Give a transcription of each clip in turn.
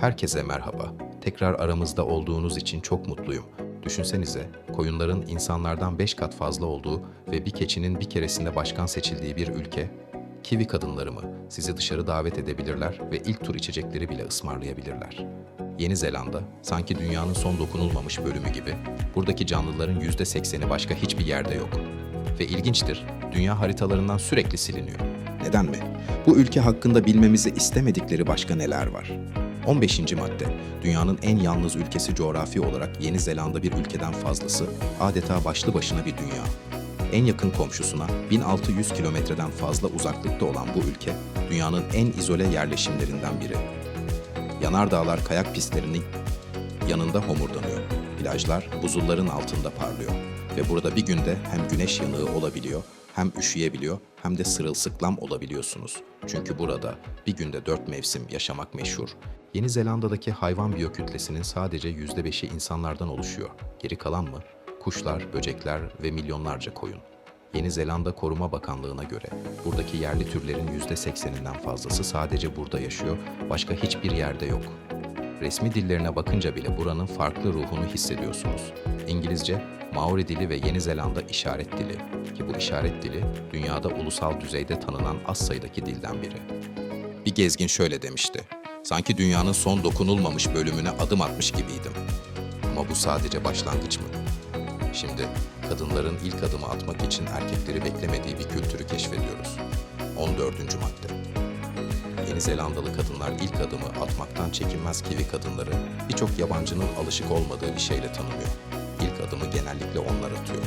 Herkese merhaba. Tekrar aramızda olduğunuz için çok mutluyum. Düşünsenize, koyunların insanlardan 5 kat fazla olduğu ve bir keçinin bir keresinde başkan seçildiği bir ülke, kivi kadınları mı sizi dışarı davet edebilirler ve ilk tur içecekleri bile ısmarlayabilirler. Yeni Zelanda, sanki dünyanın son dokunulmamış bölümü gibi, buradaki canlıların %80'i başka hiçbir yerde yok. Ve ilginçtir, dünya haritalarından sürekli siliniyor. Neden mi? Bu ülke hakkında bilmemizi istemedikleri başka neler var? 15. madde. Dünyanın en yalnız ülkesi coğrafi olarak Yeni Zelanda bir ülkeden fazlası, adeta başlı başına bir dünya. En yakın komşusuna 1600 kilometreden fazla uzaklıkta olan bu ülke, dünyanın en izole yerleşimlerinden biri. Yanardağlar kayak pistlerinin yanında homurdanıyor. Plajlar buzulların altında parlıyor. Ve burada bir günde hem güneş yanığı olabiliyor, hem üşüyebiliyor, hem de sırılsıklam olabiliyorsunuz. Çünkü burada bir günde dört mevsim yaşamak meşhur. Yeni Zelanda'daki hayvan biyokütlesinin sadece yüzde beşi insanlardan oluşuyor. Geri kalan mı? Kuşlar, böcekler ve milyonlarca koyun. Yeni Zelanda Koruma Bakanlığı'na göre buradaki yerli türlerin yüzde sekseninden fazlası sadece burada yaşıyor, başka hiçbir yerde yok. Resmi dillerine bakınca bile buranın farklı ruhunu hissediyorsunuz. İngilizce, Maori dili ve Yeni Zelanda işaret dili ki bu işaret dili dünyada ulusal düzeyde tanınan az sayıdaki dilden biri. Bir gezgin şöyle demişti. Sanki dünyanın son dokunulmamış bölümüne adım atmış gibiydim. Ama bu sadece başlangıç mı? Şimdi kadınların ilk adımı atmak için erkekleri beklemediği bir kültürü keşfediyoruz. 14. madde. Yeni Zelandalı kadınlar ilk adımı atmaktan çekinmez kivi kadınları birçok yabancının alışık olmadığı bir şeyle tanınıyor. İlk adımı genellikle onlar atıyor.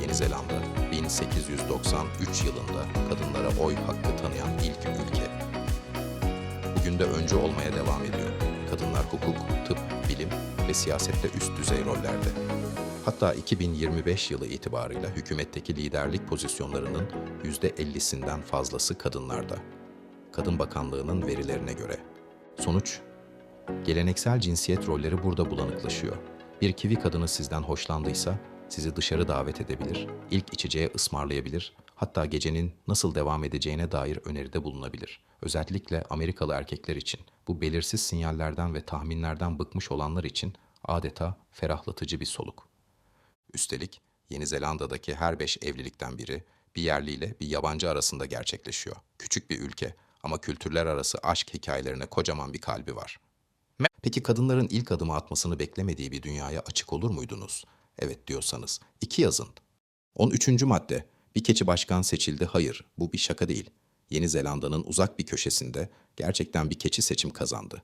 Yeni Zelanda 1893 yılında kadınlara oy hakkı tanıyan ilk ülke. Bugün de öncü olmaya devam ediyor. Kadınlar hukuk, tıp, bilim ve siyasette üst düzey rollerde. Hatta 2025 yılı itibarıyla hükümetteki liderlik pozisyonlarının %50'sinden fazlası kadınlarda. Kadın Bakanlığı'nın verilerine göre. Sonuç, geleneksel cinsiyet rolleri burada bulanıklaşıyor. Bir kivi kadını sizden hoşlandıysa sizi dışarı davet edebilir, ilk içeceğe ısmarlayabilir, hatta gecenin nasıl devam edeceğine dair öneride bulunabilir. Özellikle Amerikalı erkekler için bu belirsiz sinyallerden ve tahminlerden bıkmış olanlar için adeta ferahlatıcı bir soluk. Üstelik Yeni Zelanda'daki her beş evlilikten biri bir yerliyle bir yabancı arasında gerçekleşiyor. Küçük bir ülke ama kültürler arası aşk hikayelerine kocaman bir kalbi var. Peki kadınların ilk adımı atmasını beklemediği bir dünyaya açık olur muydunuz? Evet diyorsanız iki yazın. 13. madde. Bir keçi başkan seçildi. Hayır, bu bir şaka değil. Yeni Zelanda'nın uzak bir köşesinde gerçekten bir keçi seçim kazandı.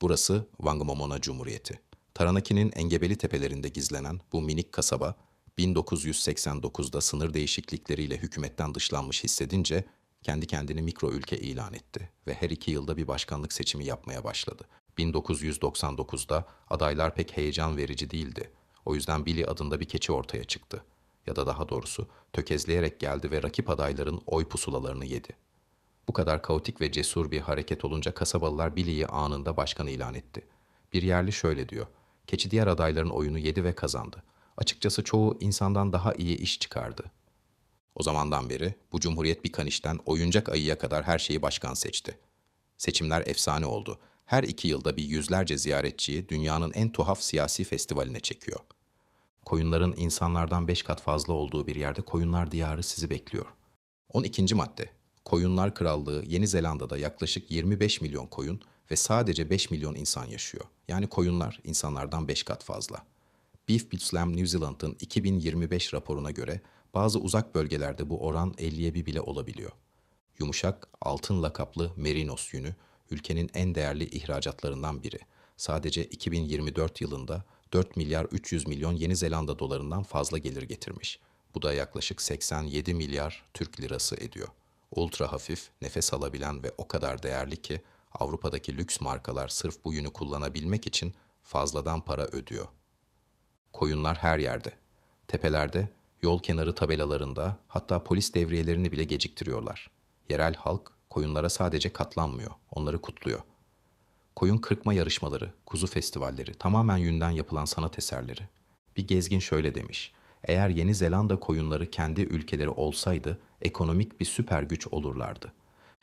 Burası Wangamomona Cumhuriyeti. Taranaki'nin engebeli tepelerinde gizlenen bu minik kasaba 1989'da sınır değişiklikleriyle hükümetten dışlanmış hissedince kendi kendini mikro ülke ilan etti ve her iki yılda bir başkanlık seçimi yapmaya başladı. 1999'da adaylar pek heyecan verici değildi. O yüzden Billy adında bir keçi ortaya çıktı. Ya da daha doğrusu tökezleyerek geldi ve rakip adayların oy pusulalarını yedi. Bu kadar kaotik ve cesur bir hareket olunca kasabalılar Billy'yi anında başkan ilan etti. Bir yerli şöyle diyor. Keçi diğer adayların oyunu yedi ve kazandı. Açıkçası çoğu insandan daha iyi iş çıkardı. O zamandan beri bu cumhuriyet bir kanişten oyuncak ayıya kadar her şeyi başkan seçti. Seçimler efsane oldu. Her iki yılda bir yüzlerce ziyaretçiyi dünyanın en tuhaf siyasi festivaline çekiyor. Koyunların insanlardan beş kat fazla olduğu bir yerde koyunlar diyarı sizi bekliyor. 12. madde. Koyunlar Krallığı Yeni Zelanda'da yaklaşık 25 milyon koyun ve sadece 5 milyon insan yaşıyor. Yani koyunlar insanlardan 5 kat fazla. Beef Slam New Zealand'ın 2025 raporuna göre bazı uzak bölgelerde bu oran 50'ye bir bile olabiliyor. Yumuşak, altın lakaplı merinos yünü ülkenin en değerli ihracatlarından biri. Sadece 2024 yılında 4 milyar 300 milyon Yeni Zelanda dolarından fazla gelir getirmiş. Bu da yaklaşık 87 milyar Türk lirası ediyor. Ultra hafif, nefes alabilen ve o kadar değerli ki Avrupa'daki lüks markalar sırf bu yünü kullanabilmek için fazladan para ödüyor. Koyunlar her yerde. Tepelerde, yol kenarı tabelalarında, hatta polis devriyelerini bile geciktiriyorlar. Yerel halk koyunlara sadece katlanmıyor, onları kutluyor. Koyun kırpma yarışmaları, kuzu festivalleri, tamamen yünden yapılan sanat eserleri. Bir gezgin şöyle demiş. Eğer Yeni Zelanda koyunları kendi ülkeleri olsaydı ekonomik bir süper güç olurlardı.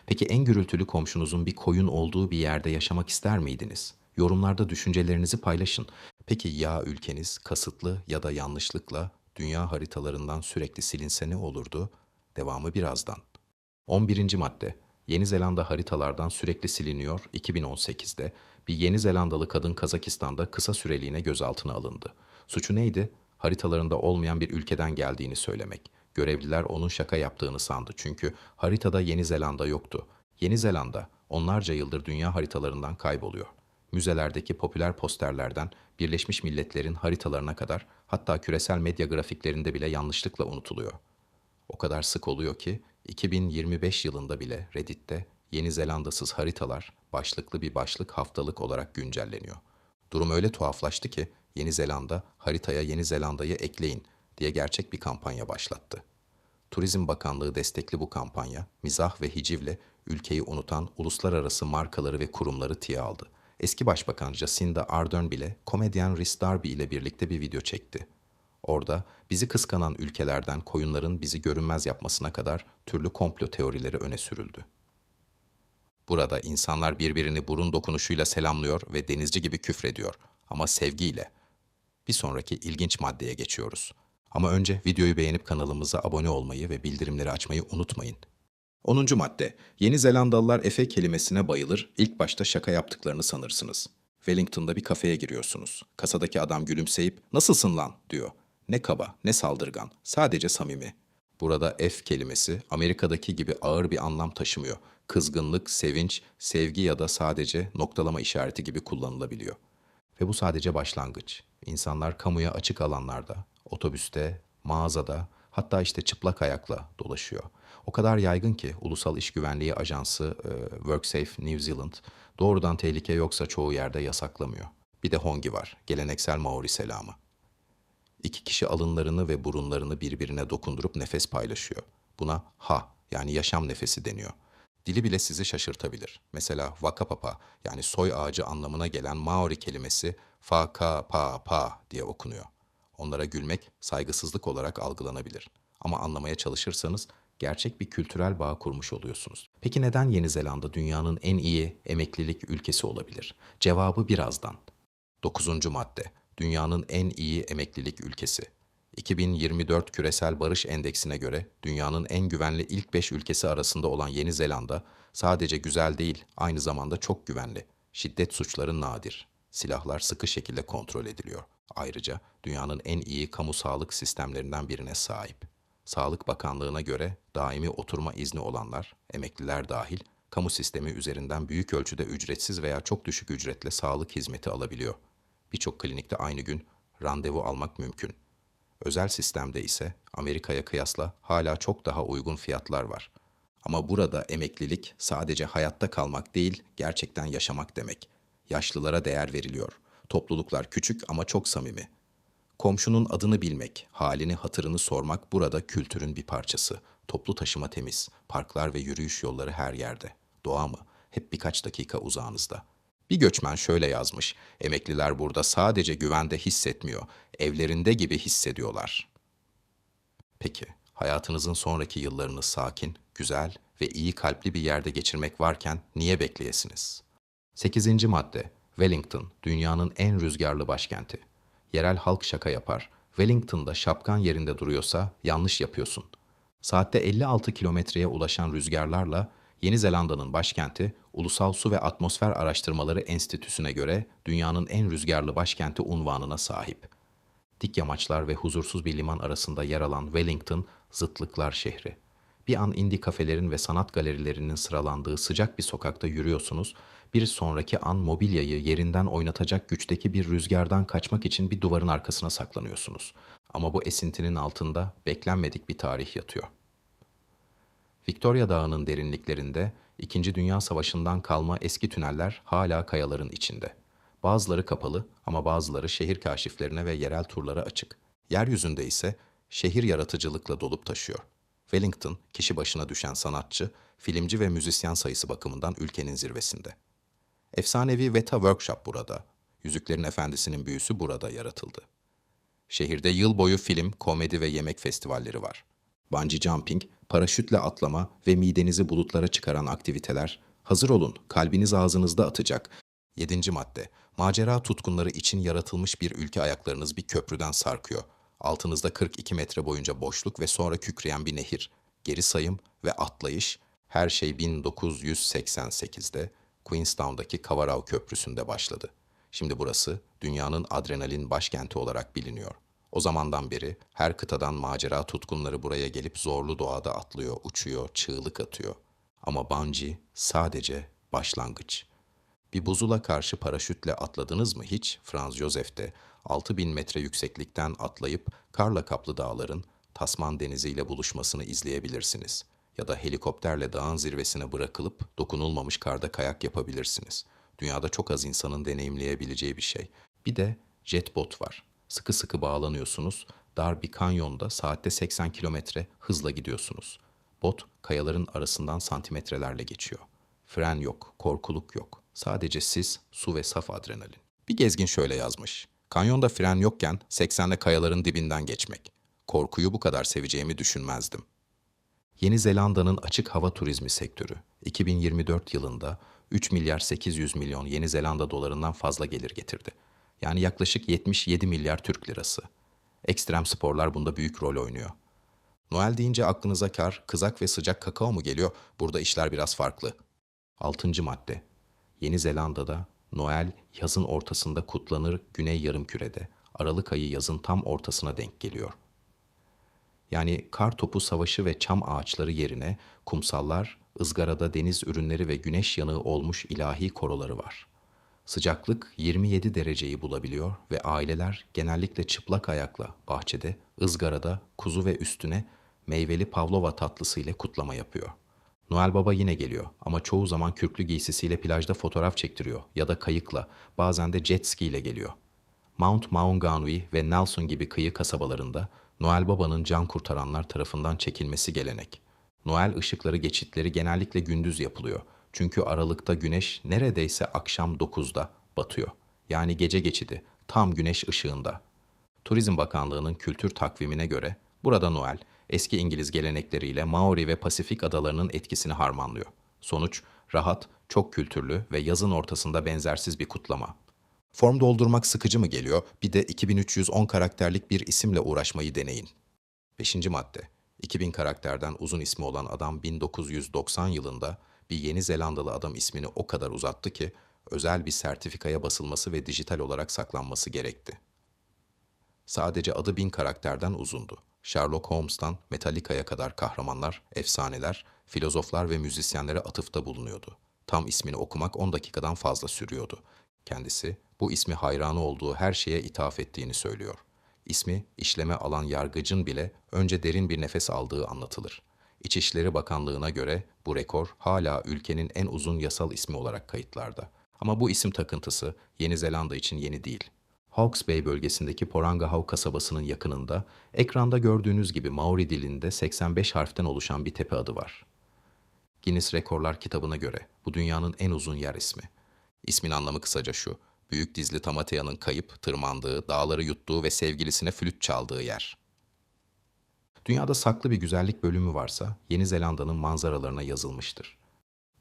Peki en gürültülü komşunuzun bir koyun olduğu bir yerde yaşamak ister miydiniz? Yorumlarda düşüncelerinizi paylaşın. Peki ya ülkeniz kasıtlı ya da yanlışlıkla dünya haritalarından sürekli silinse ne olurdu? Devamı birazdan. 11. madde. Yeni Zelanda haritalardan sürekli siliniyor. 2018'de bir Yeni Zelandalı kadın Kazakistan'da kısa süreliğine gözaltına alındı. Suçu neydi? Haritalarında olmayan bir ülkeden geldiğini söylemek. Görevliler onun şaka yaptığını sandı çünkü haritada Yeni Zelanda yoktu. Yeni Zelanda onlarca yıldır dünya haritalarından kayboluyor. Müzelerdeki popüler posterlerden Birleşmiş Milletler'in haritalarına kadar hatta küresel medya grafiklerinde bile yanlışlıkla unutuluyor. O kadar sık oluyor ki 2025 yılında bile Reddit'te Yeni Zelandasız haritalar başlıklı bir başlık haftalık olarak güncelleniyor. Durum öyle tuhaflaştı ki Yeni Zelanda haritaya Yeni Zelanda'yı ekleyin diye gerçek bir kampanya başlattı. Turizm Bakanlığı destekli bu kampanya, mizah ve hicivle ülkeyi unutan uluslararası markaları ve kurumları tiye aldı. Eski Başbakan Jacinda Ardern bile komedyen Rhys Darby ile birlikte bir video çekti. Orada bizi kıskanan ülkelerden koyunların bizi görünmez yapmasına kadar türlü komplo teorileri öne sürüldü. Burada insanlar birbirini burun dokunuşuyla selamlıyor ve denizci gibi küfrediyor ama sevgiyle. Bir sonraki ilginç maddeye geçiyoruz. Ama önce videoyu beğenip kanalımıza abone olmayı ve bildirimleri açmayı unutmayın. 10. madde. Yeni Zelandalılar Efe kelimesine bayılır, ilk başta şaka yaptıklarını sanırsınız. Wellington'da bir kafeye giriyorsunuz. Kasadaki adam gülümseyip "Nasılsın lan?" diyor. Ne kaba, ne saldırgan, sadece samimi. Burada F kelimesi Amerika'daki gibi ağır bir anlam taşımıyor. Kızgınlık, sevinç, sevgi ya da sadece noktalama işareti gibi kullanılabiliyor. Ve bu sadece başlangıç. İnsanlar kamuya açık alanlarda, otobüste, mağazada, hatta işte çıplak ayakla dolaşıyor. O kadar yaygın ki Ulusal İş Güvenliği Ajansı e, WorkSafe New Zealand doğrudan tehlike yoksa çoğu yerde yasaklamıyor. Bir de hongi var, geleneksel Maori selamı. İki kişi alınlarını ve burunlarını birbirine dokundurup nefes paylaşıyor. Buna ha yani yaşam nefesi deniyor. Dili bile sizi şaşırtabilir. Mesela wakapapa yani soy ağacı anlamına gelen Maori kelimesi fa ka pa pa diye okunuyor. Onlara gülmek saygısızlık olarak algılanabilir. Ama anlamaya çalışırsanız gerçek bir kültürel bağ kurmuş oluyorsunuz. Peki neden Yeni Zelanda dünyanın en iyi emeklilik ülkesi olabilir? Cevabı birazdan. 9. madde. Dünyanın en iyi emeklilik ülkesi. 2024 Küresel Barış Endeksine göre dünyanın en güvenli ilk 5 ülkesi arasında olan Yeni Zelanda sadece güzel değil, aynı zamanda çok güvenli. Şiddet suçları nadir. Silahlar sıkı şekilde kontrol ediliyor. Ayrıca dünyanın en iyi kamu sağlık sistemlerinden birine sahip. Sağlık Bakanlığı'na göre daimi oturma izni olanlar, emekliler dahil, kamu sistemi üzerinden büyük ölçüde ücretsiz veya çok düşük ücretle sağlık hizmeti alabiliyor. Birçok klinikte aynı gün randevu almak mümkün. Özel sistemde ise Amerika'ya kıyasla hala çok daha uygun fiyatlar var. Ama burada emeklilik sadece hayatta kalmak değil, gerçekten yaşamak demek. Yaşlılara değer veriliyor. Topluluklar küçük ama çok samimi. Komşunun adını bilmek, halini hatırını sormak burada kültürün bir parçası. Toplu taşıma temiz, parklar ve yürüyüş yolları her yerde. Doğa mı? Hep birkaç dakika uzağınızda. Bir göçmen şöyle yazmış, emekliler burada sadece güvende hissetmiyor, evlerinde gibi hissediyorlar. Peki, hayatınızın sonraki yıllarını sakin, güzel ve iyi kalpli bir yerde geçirmek varken niye bekleyesiniz? 8. madde. Wellington, dünyanın en rüzgarlı başkenti. Yerel halk şaka yapar. Wellington'da şapkan yerinde duruyorsa yanlış yapıyorsun. Saatte 56 kilometreye ulaşan rüzgarlarla Yeni Zelanda'nın başkenti Ulusal Su ve Atmosfer Araştırmaları Enstitüsü'ne göre dünyanın en rüzgarlı başkenti unvanına sahip. Dik yamaçlar ve huzursuz bir liman arasında yer alan Wellington, zıtlıklar şehri. Bir an indie kafelerin ve sanat galerilerinin sıralandığı sıcak bir sokakta yürüyorsunuz, bir sonraki an mobilyayı yerinden oynatacak güçteki bir rüzgardan kaçmak için bir duvarın arkasına saklanıyorsunuz. Ama bu esintinin altında beklenmedik bir tarih yatıyor. Victoria Dağı'nın derinliklerinde İkinci Dünya Savaşı'ndan kalma eski tüneller hala kayaların içinde. Bazıları kapalı ama bazıları şehir kaşiflerine ve yerel turlara açık. Yeryüzünde ise şehir yaratıcılıkla dolup taşıyor. Wellington, kişi başına düşen sanatçı, filmci ve müzisyen sayısı bakımından ülkenin zirvesinde. Efsanevi Weta Workshop burada. Yüzüklerin Efendisi'nin büyüsü burada yaratıldı. Şehirde yıl boyu film, komedi ve yemek festivalleri var. Bungee jumping, paraşütle atlama ve midenizi bulutlara çıkaran aktiviteler. Hazır olun, kalbiniz ağzınızda atacak. 7. madde. Macera tutkunları için yaratılmış bir ülke ayaklarınız bir köprüden sarkıyor. Altınızda 42 metre boyunca boşluk ve sonra kükreyen bir nehir. Geri sayım ve atlayış. Her şey 1988'de Queenstown'daki Kavarau Köprüsü'nde başladı. Şimdi burası dünyanın adrenalin başkenti olarak biliniyor. O zamandan beri her kıtadan macera tutkunları buraya gelip zorlu doğada atlıyor, uçuyor, çığlık atıyor. Ama bungee sadece başlangıç. Bir buzula karşı paraşütle atladınız mı hiç? Franz Josef'te 6000 metre yükseklikten atlayıp karla kaplı dağların Tasman Denizi ile buluşmasını izleyebilirsiniz. Ya da helikopterle dağın zirvesine bırakılıp dokunulmamış karda kayak yapabilirsiniz. Dünyada çok az insanın deneyimleyebileceği bir şey. Bir de jetbot var. Sıkı sıkı bağlanıyorsunuz. Dar bir kanyonda saatte 80 kilometre hızla gidiyorsunuz. Bot kayaların arasından santimetrelerle geçiyor. Fren yok, korkuluk yok. Sadece siz, su ve saf adrenalin. Bir gezgin şöyle yazmış. Kanyonda fren yokken 80'le kayaların dibinden geçmek. Korkuyu bu kadar seveceğimi düşünmezdim. Yeni Zelanda'nın açık hava turizmi sektörü 2024 yılında 3 milyar 800 milyon Yeni Zelanda dolarından fazla gelir getirdi. Yani yaklaşık 77 milyar Türk lirası. Ekstrem sporlar bunda büyük rol oynuyor. Noel deyince aklınıza kar, kızak ve sıcak kakao mu geliyor? Burada işler biraz farklı. Altıncı madde. Yeni Zelanda'da Noel yazın ortasında kutlanır Güney Yarımküre'de. Aralık ayı yazın tam ortasına denk geliyor. Yani kar topu savaşı ve çam ağaçları yerine kumsallar, ızgarada deniz ürünleri ve güneş yanığı olmuş ilahi koroları var. Sıcaklık 27 dereceyi bulabiliyor ve aileler genellikle çıplak ayakla bahçede, ızgarada, kuzu ve üstüne meyveli pavlova tatlısı ile kutlama yapıyor. Noel Baba yine geliyor ama çoğu zaman kürklü giysisiyle plajda fotoğraf çektiriyor ya da kayıkla, bazen de jet ski ile geliyor. Mount Maunganui ve Nelson gibi kıyı kasabalarında Noel Baba'nın can kurtaranlar tarafından çekilmesi gelenek. Noel ışıkları geçitleri genellikle gündüz yapılıyor. Çünkü aralıkta güneş neredeyse akşam 9'da batıyor. Yani gece geçidi tam güneş ışığında. Turizm Bakanlığı'nın kültür takvimine göre burada Noel eski İngiliz gelenekleriyle Maori ve Pasifik adalarının etkisini harmanlıyor. Sonuç rahat, çok kültürlü ve yazın ortasında benzersiz bir kutlama. Form doldurmak sıkıcı mı geliyor? Bir de 2310 karakterlik bir isimle uğraşmayı deneyin. 5. madde. 2000 karakterden uzun ismi olan adam 1990 yılında bir Yeni Zelandalı adam ismini o kadar uzattı ki özel bir sertifikaya basılması ve dijital olarak saklanması gerekti. Sadece adı bin karakterden uzundu. Sherlock Holmes'tan Metallica'ya kadar kahramanlar, efsaneler, filozoflar ve müzisyenlere atıfta bulunuyordu. Tam ismini okumak 10 dakikadan fazla sürüyordu. Kendisi bu ismi hayranı olduğu her şeye ithaf ettiğini söylüyor. İsmi işleme alan yargıcın bile önce derin bir nefes aldığı anlatılır. İçişleri Bakanlığı'na göre bu rekor hala ülkenin en uzun yasal ismi olarak kayıtlarda. Ama bu isim takıntısı Yeni Zelanda için yeni değil. Hawke's Bay bölgesindeki Porangahau kasabasının yakınında ekranda gördüğünüz gibi Maori dilinde 85 harften oluşan bir tepe adı var. Guinness Rekorlar kitabına göre bu dünyanın en uzun yer ismi. İsmin anlamı kısaca şu. Büyük dizli Tamatea'nın kayıp, tırmandığı, dağları yuttuğu ve sevgilisine flüt çaldığı yer. Dünyada saklı bir güzellik bölümü varsa Yeni Zelanda'nın manzaralarına yazılmıştır.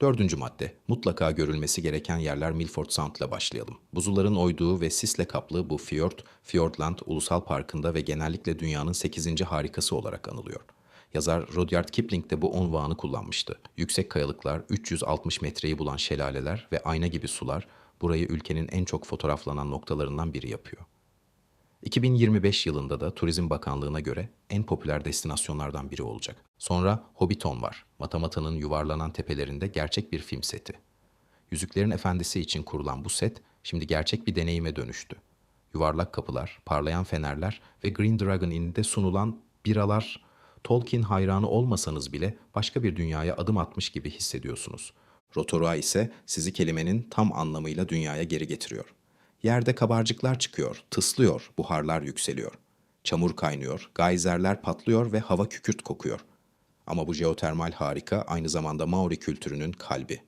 Dördüncü madde. Mutlaka görülmesi gereken yerler Milford Sound ile başlayalım. Buzulların oyduğu ve sisle kaplı bu fiyort, Fiordland Ulusal Parkı'nda ve genellikle dünyanın 8. harikası olarak anılıyor. Yazar Rudyard Kipling de bu unvanı kullanmıştı. Yüksek kayalıklar, 360 metreyi bulan şelaleler ve ayna gibi sular burayı ülkenin en çok fotoğraflanan noktalarından biri yapıyor. 2025 yılında da Turizm Bakanlığı'na göre en popüler destinasyonlardan biri olacak. Sonra Hobbiton var. Matamata'nın yuvarlanan tepelerinde gerçek bir film seti. Yüzüklerin Efendisi için kurulan bu set şimdi gerçek bir deneyime dönüştü. Yuvarlak kapılar, parlayan fenerler ve Green Dragon Inn'de sunulan biralar Tolkien hayranı olmasanız bile başka bir dünyaya adım atmış gibi hissediyorsunuz. Rotorua ise sizi kelimenin tam anlamıyla dünyaya geri getiriyor. Yerde kabarcıklar çıkıyor, tıslıyor, buharlar yükseliyor. Çamur kaynıyor, gayzerler patlıyor ve hava kükürt kokuyor. Ama bu jeotermal harika aynı zamanda Maori kültürünün kalbi.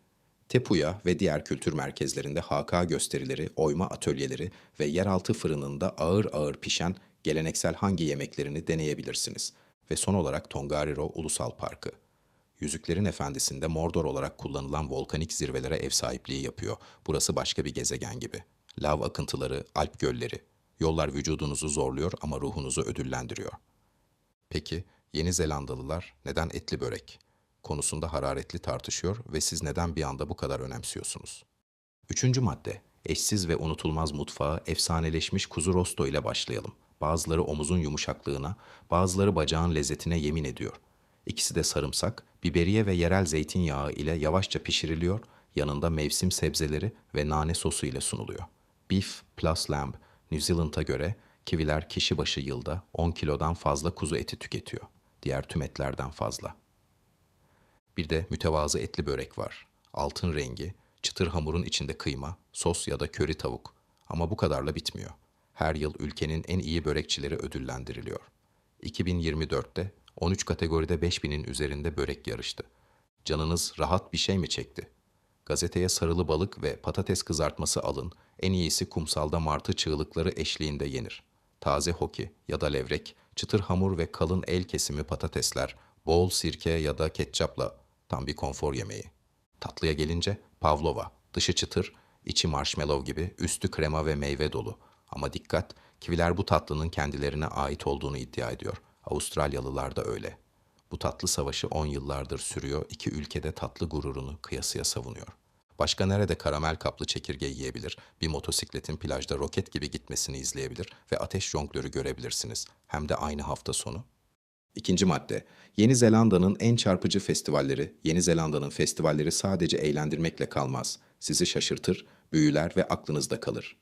Tepuya ve diğer kültür merkezlerinde haka gösterileri, oyma atölyeleri ve yeraltı fırınında ağır ağır pişen geleneksel hangi yemeklerini deneyebilirsiniz. Ve son olarak Tongariro Ulusal Parkı. Yüzüklerin Efendisi'nde Mordor olarak kullanılan volkanik zirvelere ev sahipliği yapıyor. Burası başka bir gezegen gibi. Lav akıntıları, alp gölleri. Yollar vücudunuzu zorluyor ama ruhunuzu ödüllendiriyor. Peki Yeni Zelandalılar neden etli börek konusunda hararetli tartışıyor ve siz neden bir anda bu kadar önemsiyorsunuz? Üçüncü madde, eşsiz ve unutulmaz mutfağı efsaneleşmiş kuzu rosto ile başlayalım. Bazıları omuzun yumuşaklığına, bazıları bacağın lezzetine yemin ediyor. İkisi de sarımsak, biberiye ve yerel zeytinyağı ile yavaşça pişiriliyor, yanında mevsim sebzeleri ve nane sosu ile sunuluyor. Beef plus lamb, New Zealand'a göre kiviler kişi başı yılda 10 kilodan fazla kuzu eti tüketiyor. Diğer tüm etlerden fazla. Bir de mütevazı etli börek var. Altın rengi, çıtır hamurun içinde kıyma, sos ya da köri tavuk. Ama bu kadarla bitmiyor. Her yıl ülkenin en iyi börekçileri ödüllendiriliyor. 2024'te 13 kategoride 5000'in üzerinde börek yarıştı. Canınız rahat bir şey mi çekti? Gazeteye sarılı balık ve patates kızartması alın, en iyisi kumsalda martı çığlıkları eşliğinde yenir. Taze hoki ya da levrek, çıtır hamur ve kalın el kesimi patatesler, bol sirke ya da ketçapla tam bir konfor yemeği. Tatlıya gelince pavlova, dışı çıtır, içi marshmallow gibi, üstü krema ve meyve dolu. Ama dikkat, kiviler bu tatlının kendilerine ait olduğunu iddia ediyor. Avustralyalılar da öyle. Bu tatlı savaşı 10 yıllardır sürüyor, iki ülkede tatlı gururunu kıyasıya savunuyor. Başka nerede karamel kaplı çekirge yiyebilir, bir motosikletin plajda roket gibi gitmesini izleyebilir ve ateş jonglörü görebilirsiniz. Hem de aynı hafta sonu. İkinci madde. Yeni Zelanda'nın en çarpıcı festivalleri. Yeni Zelanda'nın festivalleri sadece eğlendirmekle kalmaz. Sizi şaşırtır, büyüler ve aklınızda kalır.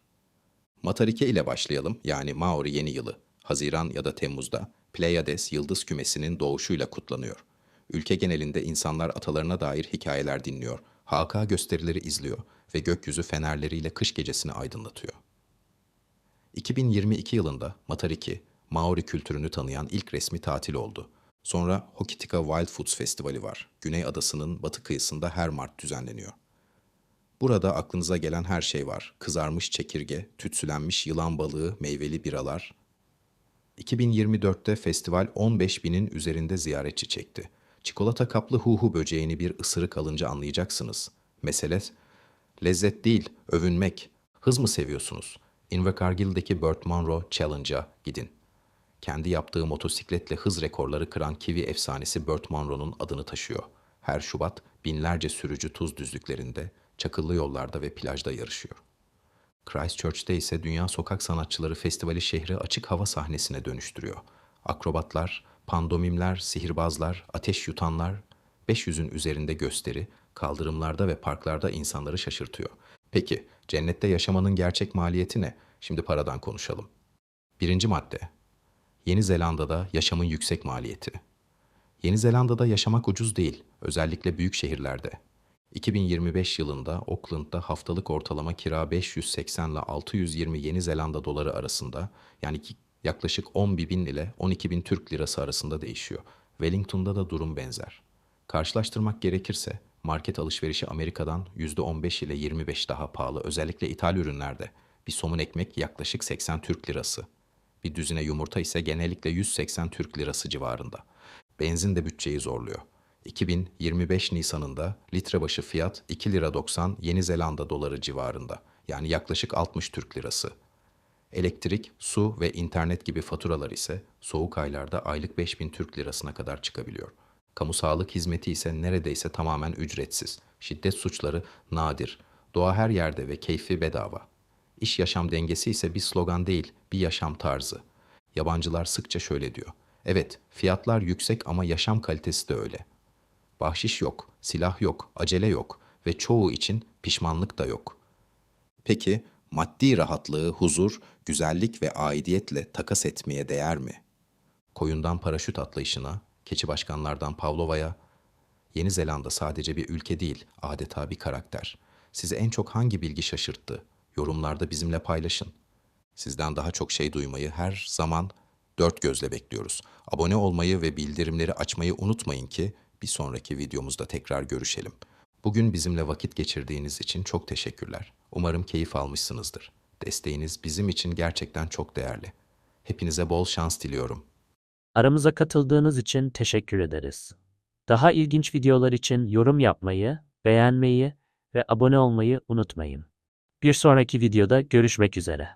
Matarike ile başlayalım yani Maori Yeni Yılı. Haziran ya da Temmuz'da Pleiades yıldız kümesinin doğuşuyla kutlanıyor. Ülke genelinde insanlar atalarına dair hikayeler dinliyor, haka gösterileri izliyor ve gökyüzü fenerleriyle kış gecesini aydınlatıyor. 2022 yılında Matariki, Maori kültürünü tanıyan ilk resmi tatil oldu. Sonra Hokitika Wild Foods Festivali var. Güney Adası'nın batı kıyısında her Mart düzenleniyor. Burada aklınıza gelen her şey var. Kızarmış çekirge, tütsülenmiş yılan balığı, meyveli biralar. 2024'te festival 15 binin üzerinde ziyaretçi çekti. Çikolata kaplı huhu böceğini bir ısırık alınca anlayacaksınız. Mesele lezzet değil, övünmek. Hız mı seviyorsunuz? Invercargill'deki Burt Munro Challenge'a gidin. Kendi yaptığı motosikletle hız rekorları kıran Kiwi efsanesi Burt Munro'nun adını taşıyor. Her Şubat binlerce sürücü tuz düzlüklerinde, çakıllı yollarda ve plajda yarışıyor. Christchurch'te ise Dünya Sokak Sanatçıları Festivali şehri açık hava sahnesine dönüştürüyor. Akrobatlar, pandomimler, sihirbazlar, ateş yutanlar, 500'ün üzerinde gösteri, kaldırımlarda ve parklarda insanları şaşırtıyor. Peki, cennette yaşamanın gerçek maliyeti ne? Şimdi paradan konuşalım. Birinci madde. Yeni Zelanda'da yaşamın yüksek maliyeti. Yeni Zelanda'da yaşamak ucuz değil, özellikle büyük şehirlerde. 2025 yılında Auckland'da haftalık ortalama kira 580 ile 620 Yeni Zelanda doları arasında yani yaklaşık 10 bin ile 12 bin Türk lirası arasında değişiyor. Wellington'da da durum benzer. Karşılaştırmak gerekirse market alışverişi Amerika'dan %15 ile 25 daha pahalı özellikle ithal ürünlerde. Bir somun ekmek yaklaşık 80 Türk lirası. Bir düzine yumurta ise genellikle 180 Türk lirası civarında. Benzin de bütçeyi zorluyor. 2025 Nisan'ında litre başı fiyat 2 lira 90 Yeni Zelanda doları civarında. Yani yaklaşık 60 Türk lirası. Elektrik, su ve internet gibi faturalar ise soğuk aylarda aylık 5000 Türk lirasına kadar çıkabiliyor. Kamu sağlık hizmeti ise neredeyse tamamen ücretsiz. Şiddet suçları nadir. Doğa her yerde ve keyfi bedava. İş yaşam dengesi ise bir slogan değil, bir yaşam tarzı. Yabancılar sıkça şöyle diyor. Evet, fiyatlar yüksek ama yaşam kalitesi de öyle. Bahşiş yok, silah yok, acele yok ve çoğu için pişmanlık da yok. Peki maddi rahatlığı, huzur, güzellik ve aidiyetle takas etmeye değer mi? Koyundan paraşüt atlayışına, keçi başkanlardan Pavlova'ya, Yeni Zelanda sadece bir ülke değil, adeta bir karakter. Sizi en çok hangi bilgi şaşırttı? Yorumlarda bizimle paylaşın. Sizden daha çok şey duymayı her zaman dört gözle bekliyoruz. Abone olmayı ve bildirimleri açmayı unutmayın ki bir sonraki videomuzda tekrar görüşelim. Bugün bizimle vakit geçirdiğiniz için çok teşekkürler. Umarım keyif almışsınızdır. Desteğiniz bizim için gerçekten çok değerli. Hepinize bol şans diliyorum. Aramıza katıldığınız için teşekkür ederiz. Daha ilginç videolar için yorum yapmayı, beğenmeyi ve abone olmayı unutmayın. Bir sonraki videoda görüşmek üzere.